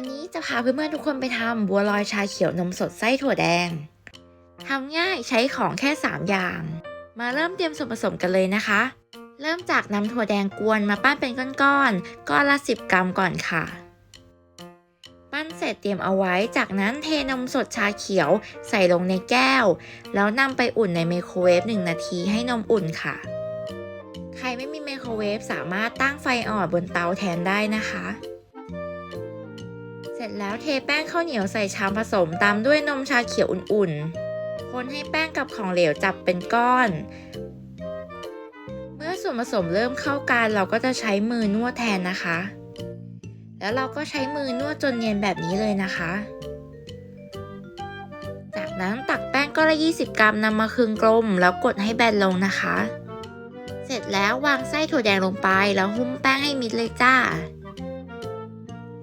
วันนี้จะพาเพื่อนๆทุกคนไปทำบัวลอยชาเขียวนมสดไส้ถั่วแดงทำง่ายใช้ของแค่ 3 อย่าง มาเริ่มเตรียมส่วนผสมกันเลยนะคะ เริ่มจากนำถั่วแดงกวนมาปั้นเป็นก้อนๆก้อนละ 10 กรัมก่อนค่ะ ปั้นเสร็จเตรียมเอาไว้ จากนั้นเทนมสดชาเขียวใส่ลงในแก้ว แล้วนำไปอุ่นในไมโครเวฟ1นาทีให้นมอุ่นค่ะ ใครไม่มีไมโครเวฟสามารถตั้งไฟอ่อนบนเตาแทนได้นะคะ เสร็จแล้วเทแป้งข้าวเหนียวใส่ชามผสมตามด้วยนมชาเขียวอุ่นๆ คนให้แป้งกับของเหลวจับเป็นก้อน เมื่อส่วนผสมเริ่มเข้ากันเราก็จะใช้มือนวดแทนนะคะ แล้วเราก็ใช้มือนวดจนเนียนแบบนี้เลยนะคะ จากนั้นตักแป้งก้อนละ 20 กรัมนำมาคลึงกลม แล้วกดให้แบนลงนะคะ เสร็จแล้ววางไส้ถั่วแดงลงไปแล้วหุ้มแป้งให้มิดเลยจ้า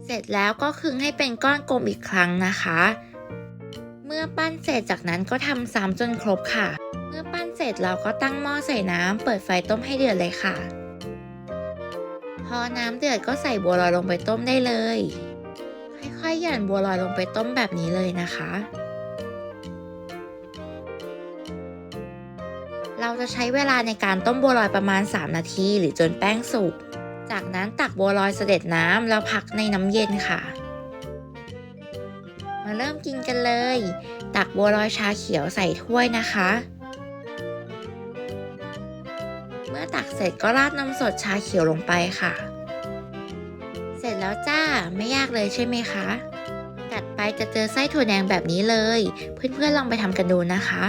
เสร็จแล้วก็คึงให้เป็นก้อนกลมอีกครั้งนะคะ เมื่อปั้นเสร็จจากนั้นก็ทำซ้ำจนครบค่ะ เมื่อปั้นเสร็จเราก็ตั้งหม้อใส่น้ำเปิดไฟต้มให้เดือดเลยค่ะ พอน้ำเดือดก็ใส่บัวลอยลงไปต้มได้เลย ค่อยๆหย่อนบัวลอยลงไปต้มแบบนี้เลยนะคะ เราจะใช้เวลาในการต้มบัวลอยประมาณ 3 นาทีหรือจนแป้งสุก จากนั้นตักบัวลอยเสด็จน้ำแล้วพักในน้ำเย็นค่ะ มาเริ่มกินกันเลย ตักบัวลอยชาเขียวใส่ถ้วยนะคะ เมื่อตักเสร็จก็ราดน้ำสดชาเขียวลงไปค่ะ เสร็จแล้วจ้าไม่ยากเลยใช่ไหมคะกัดไปจะเจอไส้ถั่วแดงแบบนี้เลย เพื่อนๆลองไปทำกันดูนะคะ